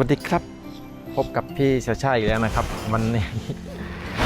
วัสดีครับ พบกับพี่ชาชาอีกแล้วนะครับ วันนี้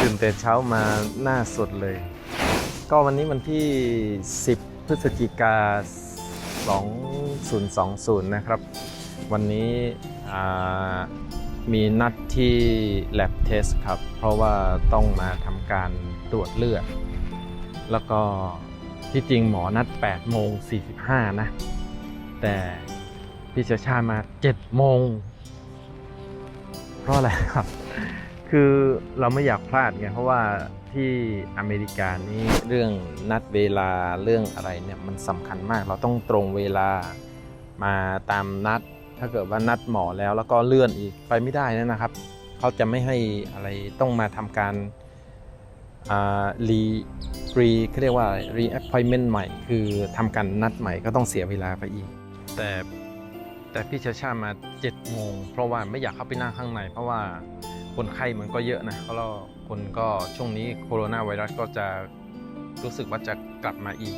ตื่นแต่เช้ามาหน้าสดเลย ก็วันนี้วันที่ 10 พฤศจิกา2020 นะครับ วันนี้มีนัดที่ lab test ครับ เพราะว่าต้องมาทำการตรวจเลือด แล้วก็ที่จริงหมอนัด8โมง45 นะ แต่พี่ชาชามา7โมง เพราะอะไรครับ คือเราไม่อยากพลาดไงเพราะว่าที่อเมริกานี้เรื่องนัดเวลาเรื่องอะไรเนี่ยมันสำคัญมาก เราต้องตรงเวลามาตามนัด ถ้าเกิดว่านัดหมอแล้วแล้วก็เลื่อนอีกไปไม่ได้นะครับ เขาจะไม่ให้อะไรต้องมาทำการรีรีเขาเรียกว่ารีแอปพอยเมนต์ใหม่ คือทำการนัดใหม่ก็ต้องเสียเวลาไปอีก แต่ แต่พี่ชาชามา7โมงเพราะว่าไม่อยากเข้าไปนั่งข้างใน เพราะว่าคนไข้มันก็เยอะนะเพราะเราคนก็ช่วงนี้โคโรนาไวรัสก็จะรู้สึกว่าจะกลับมาอีก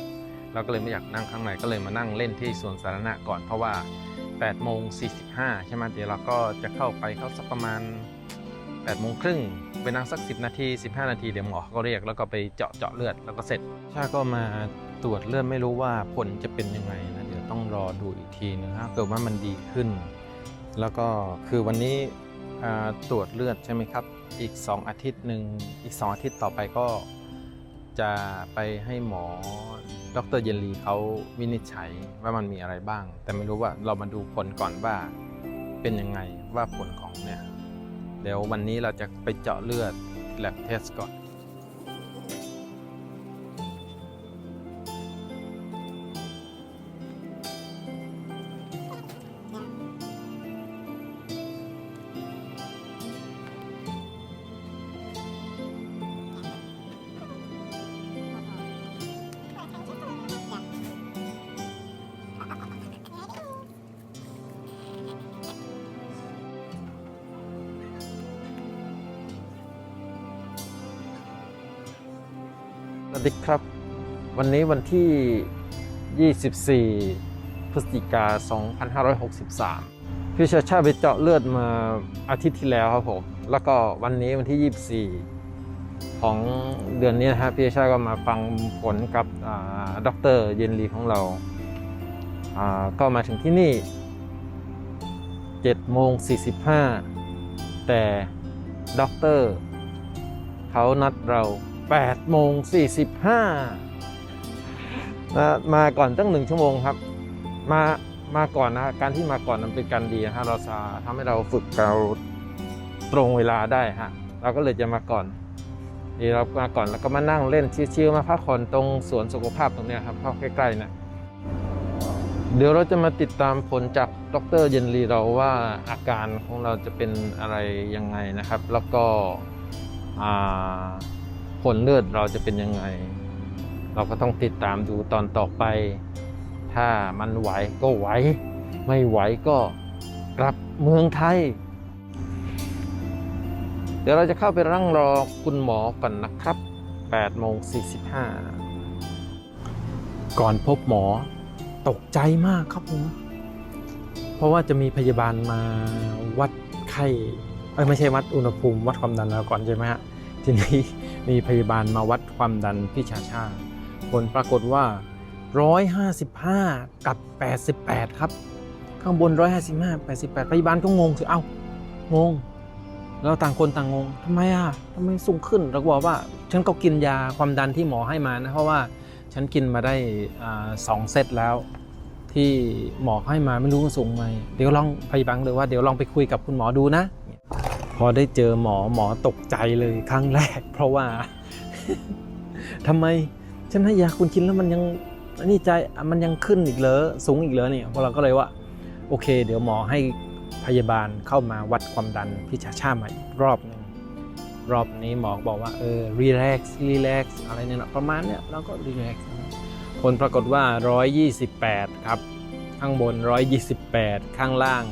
เราก็เลยไม่อยากนั่งข้างในก็เลยมานั่งเล่นที่สวนสาธารณะก่อน เพราะว่า8โมง45ใช่ไหมเดี๋ยวเราก็จะเข้าไปเข้าสักประมาณ8โมงครึ่งไปนั่งสัก 10 นาที 15 นาทีเดี๋ยวหมอเขาก็เรียกแล้วก็ไปเจาะเจาะเลือดแล้วก็เสร็จชาก็มาตรวจเลือดไม่รู้ว่าผลจะเป็นยังไงนะ ต้องรอดูอีกทีนึงถ้าเกิดว่ามันดีขึ้น แล้วก็คือวันนี้ตรวจเลือดใช่ไหมครับ อีก 2 อาทิตย์หนึ่งอีก 2 อาทิตย์ต่อไปก็จะไปให้หมอดรเยนลีเขาวินิจฉัยว่ามันมีอะไรบ้าง แต่ไม่รู้ว่าเรามาดูผลก่อนว่าเป็นยังไงว่าผลของเนี่ยเดี๋ยววันนี้เราจะไปเจาะเลือด lab test ก่อน วัสดีครับ วันนี้วันที่ 24 พฤศจิกา 2563 พี่ชาชาไปเจาะเลือดมาอาทิตย์ที่แล้วครับผม แล้วก็วันนี้วันที่ 24 ของเดือนนี้นะฮะพี่ชาก็มาฟังผลกับด็อกเตอร์เยนลีของเราอ่าก็มาถึงที่นี่7โมง45 แต่ด็อกเตอร์เขานัดเรา 8โมง45นะมาก่อนตั้งหนึ่งชั่วโมงครับ มามาก่อนนะการที่มาก่อนมันเป็นการดีนะฮะเราจะทำให้เราฝึกเราตรงเวลาได้ฮะเราก็เลยจะมาก่อนดีเรามาก่อนแล้วก็มานั่งเล่นชิวๆมาพักผ่อนตรงสวนสุขภาพตรงนี้ครับเข้าใกล้ๆนะเดี๋ยวเราจะมาติดตามผลจากดรเยนลีเราว่าอาการของเราจะเป็นอะไรยังไงนะครับ แล้วก็อ่า ผลเลือดเราจะเป็นยังไง เราก็ต้องติดตามดูตอนต่อไป ถ้ามันไหวก็ไหว ไม่ไหวก็กลับเมืองไทย เดี๋ยวเราจะเข้าไปรั่งรอคุณหมอก่อนนะครับ8โมง45 ก่อนพบหมอตกใจมากครับผม เพราะว่าจะมีพยาบาลมาวัดไข้ เอ้ยไม่ใช่วัดอุณหภูมิ วัดความดันเราก่อนใช่ไหมฮะ ทีนี้มีพยาบาลมาวัดความดันพี่ชาชา ผลปรากฏว่า 155 กับ 88 ครับ ข้างบน 155 88 พยาบาลก็งงสิเอ้างงแล้วต่างคนต่างงงทำไมอะทำไมสูงขึ้นเราบอกว่า ฉันก็กินยาความดันที่หมอให้มานะ เพราะว่าฉันกินมาได้อสองเซตแล้ว ที่หมอให้มาไม่รู้มันสูงไหมเดี๋ยวลองพยาบาลเลยว่าเดี๋ยวลองไปคุยกับคุณหมอดูนะ พอได้เจอหมอหมอตกใจเลยครั้งแรก เพราะว่าทำไมฉันให้ยาคุณกินแล้วมันยังนี่ใจมันยังขึ้นอีกเหรอสูงอีกเหรอเนี่ยพวกเราก็เลยว่า โอเค เดี๋ยวหมอให้พยาบาลเข้ามาวัดความดันพี่ชาชาใหม่อีกรอบหนึ่งรอบนี้หมอบอกว่าเออรีแลกซ์รีแลกซ์อะไรเนี่ยประมาณเนี้ยเราก็รีแลกซ์ผลปรากฏว่า 128 ครับ ข้างบน 128 ข้างล่าง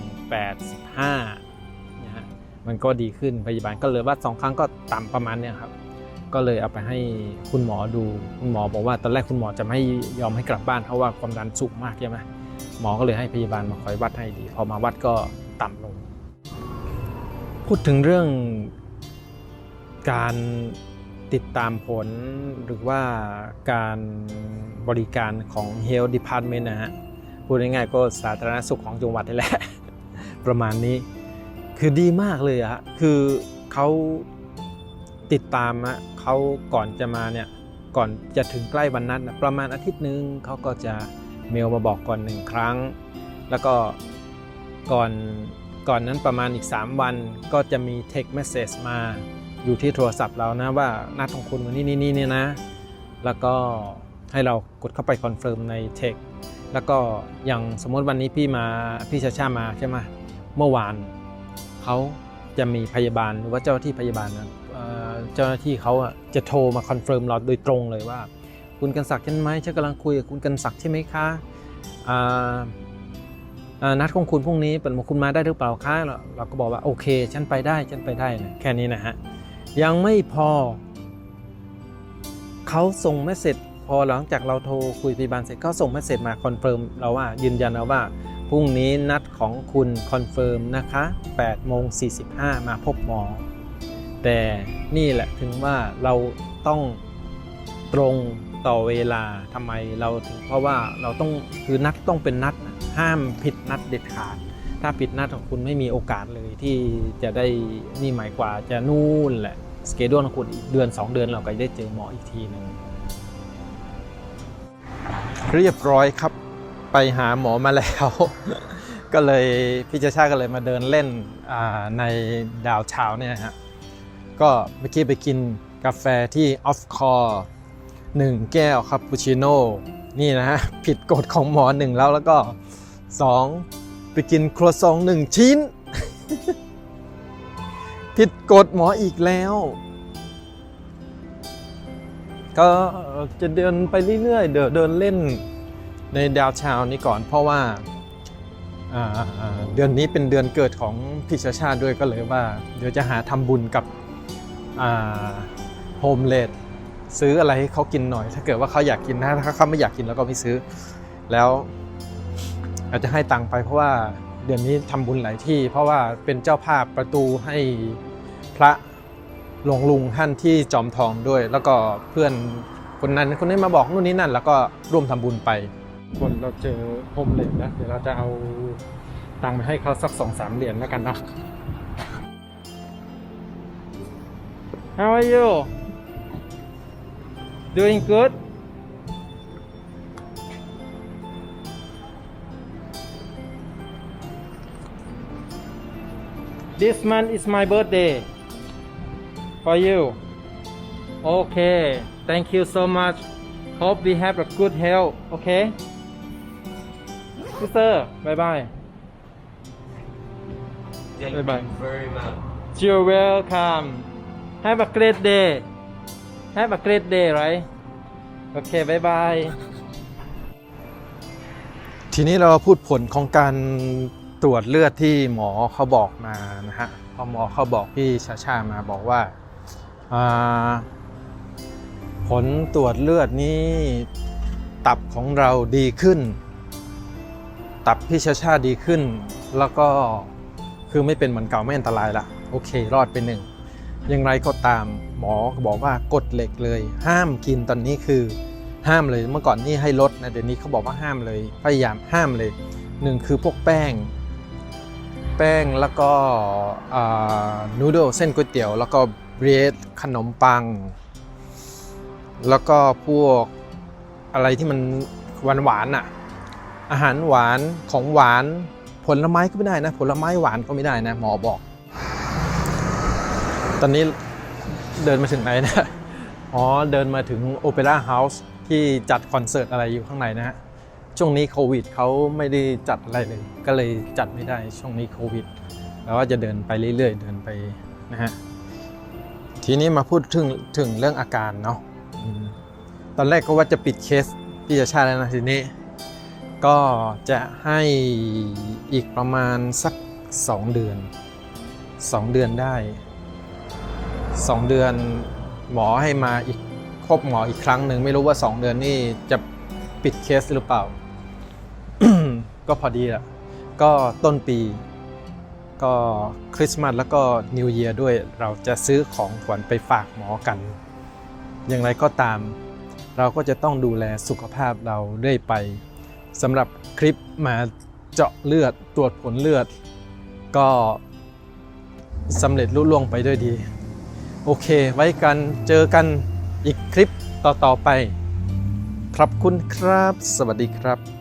85 มันก็ดีขึ้นพยาบาลก็เลยว่าสองครั้งก็ต่ำประมาณเนี้ยครับ ก็เลยเอาไปให้คุณหมอดูคุณหมอบอกว่าตอนแรกคุณหมอจะไม่ยอมให้กลับบ้านเพราะว่าความดันสูงมากใช่ไหมหมอก็เลยให้พยาบาลมาคอยวัดให้ดี พอมาวัดก็ต่ำลง พูดถึงเรื่องการติดตามผลหรือว่าการบริการของ Health Department นะฮะพูดง่ายๆก็สาธารณสุขของจังหวัดนี่แหละ ประมาณนี้ คือดีมากเลยอะฮะคือเขาติดตามอะเขาก่อนจะมาเนี่ยก่อนจะถึงใกล้วันนัดนะประมาณอาทิตย์หนึ่งเขาก็จะเมลมาบอกก่อนหนึ่งครั้ง แล้วก็ก่อนก่อนนั้นประมาณอีก 3 วันก็จะมี text message มาอยู่ที่โทรศัพท์เรานะว่านัดของคุณวันนี้นี่นี่เนี่ยนะ แล้วก็ให้เรากดเข้าไปคอนเฟิร์มใน text แล้วก็อย่างสมมติวันนี้พี่มาพี่ชาชามาใช่ไหมเมื่อวาน เขาจะมีพยาบาลหรือว่าเจ้าหน้าที่พยาบาลนะเจ้าหน้าที่เขาจะโทรมาคอนเฟิร์มเราโดยตรงเลยว่า คุณกันศักดิ์ใช่ไหมฉันกำลังคุยกับคุณกันศักดิ์ใช่ไหมคะนัดของคุณพรุ่งนี้เปิดมคุณมาได้หรือเปล่าคะเราก็บอกว่าโอเค ฉันไปได้ฉันไปได้นะแค่นี้นะฮะยังไม่พอเขาส่งเมสเซจพอหลังจากเราโทรคุยพยาบาลเสร็จเขาส่งเมสเซจมาคอนเฟิร์มเราว่ายืนยันเราว่า พรุ่งนี้นัดของคุณคอนเฟิร์มนะคะ8โมง45 มาพบหมอ แต่นี่แหละถึงว่าเราต้องตรงต่อเวลาทำไมเราถึงเพราะว่าเราต้องคือนัดต้องเป็นนัดห้ามผิดนัดเด็ดขาด ถ้าผิดนัดของคุณไม่มีโอกาสเลยที่จะได้นี่หมายกว่าจะนู่นแหละสเกดูของคุณอีกเดือน 2 เดือนเราก็จะได้เจอหมออีกทีหนึ่งเรียบร้อยครับ ไปหาหมอมาแล้ว ก็เลยพี่เจชาก็เลยมาเดินเล่นในดาวเช้าเนี่ยฮะก็เมื่อกี้ไปกินกาแฟที่ออฟคอร์หนึ่งแก้วคาปูชิโน่นี่นะฮะผิดกฎของหมอหนึ่งแล้วแล้วก็สองไปกินครัวซองหนึ่งชิ้น ผิดกฎหมออีกแล้ว ก็จะเดินไปเรื่อยๆเดินเล่น ในดาวช้านี้ก่อน เพราะว่าเดือนนี้เป็นเดือนเกิดของพี่ชาชาด้วยก็เลยว่า เดี๋ยวจะหาทำบุญกับโฮมเลดซื้ออะไรให้เขากินหน่อย ถ้าเกิดว่าเขาอยากกินนะถ้าเขาไม่อยากกินแล้วก็ไม่ซื้อ แล้วอาจจะให้ตังค์ไปเพราะว่าเดือนนี้ทำบุญหลายที่ เพราะว่าเป็นเจ้าภาพประตูให้พระหลวงลุงท่านที่จอมทองด้วย แล้วก็เพื่อนคนนั้นคนนี้มาบอกนู่นนี่นั่น แล้วก็ร่วมทำบุญไป คนเราเจอโฮมเลดนะ เดี๋ยวเราจะเอาตังค์ไปให้เขาสักสองสามเหรียญแล้วกันเนาะ How are you? Doing good? This month is my birthday for you. Okay, thank you so much. Hope we have a good health. Okay? Sister, bye bye. Thank Bye bye. you very much. You're welcome. Have a great day. Have a great day, right? Okay, bye bye. ทีนี้เราพูดผลของการตรวจเลือดที่หมอเขาบอกมานะฮะพอหมอเขาบอกพี่ชาชามาบอกว่าอ่า ผลตรวจเลือดนี้ตับของเราดีขึ้น ตับพี่ชาชาดีขึ้น แล้วก็คือไม่เป็นเหมือนเก่าไม่อันตรายละโอเค รอดไปหนึ่งอย่างไรก็ตามหมอบอกว่ากฎเหล็กเลย ห้ามกินตอนนี้คือห้ามเลยเมื่อก่อนนี่ให้ลดนะเดี๋ยวนี้เขาบอกว่าห้ามเลยพยายามห้ามเลยหนึ่งคือพวกแป้ง แป้งแล้วก็นูโดเส้นก๋วยเตี๋ยว แล้วก็เบรดขนมปัง แล้วก็พวกอะไรที่มันหวานหวานๆอะ อาหารหวานของหวานผลไม้ก็ไม่ได้นะ ผลไม้หวานก็ไม่ได้นะ หมอบอก ตอนนี้เดินมาถึงไหนนะ อ๋อ เดินมาถึงโอเปร่าเฮาส์ที่จัดคอนเสิร์ตอะไรอยู่ข้างในนะฮะ ช่วงนี้โควิดเขาไม่ได้จัดอะไรเลย ก็เลยจัดไม่ได้ช่วงนี้โควิด แล้วก็จะเดินไปเรื่อยๆ เดินไปนะฮะ ทีนี้มาพูดถึงถึงเรื่องอาการเนาะตอนแรกก็ว่าจะปิดเคสพี่ชาชาแล้วนะทีนี้ ก็จะให้อีกประมาณสัก 2 เดือน 2 เดือนได้ 2 เดือนหมอให้มาอีกครบหมออีกครั้งหนึ่งไม่รู้ว่า 2 เดือนนี่จะปิดเคสหรือเปล่า ก็พอดีละก็ต้นปี ก็คริสต์มาสแล้วก็นิว e ย r ด้วยเราจะซื้อของขวัญไปฝากหมอกัน อย่างไรก็ตาม เราก็จะต้องดูแลสุขภาพเราเรื่อยไป สำหรับคลิปมาเจาะเลือดตรวจผลเลือด ก็สำเร็จลุล่วงไปด้วยดี โอเค ไว้กันเจอกันอีกคลิปต่อ ๆ ไปขอบคุณครับ สวัสดีครับ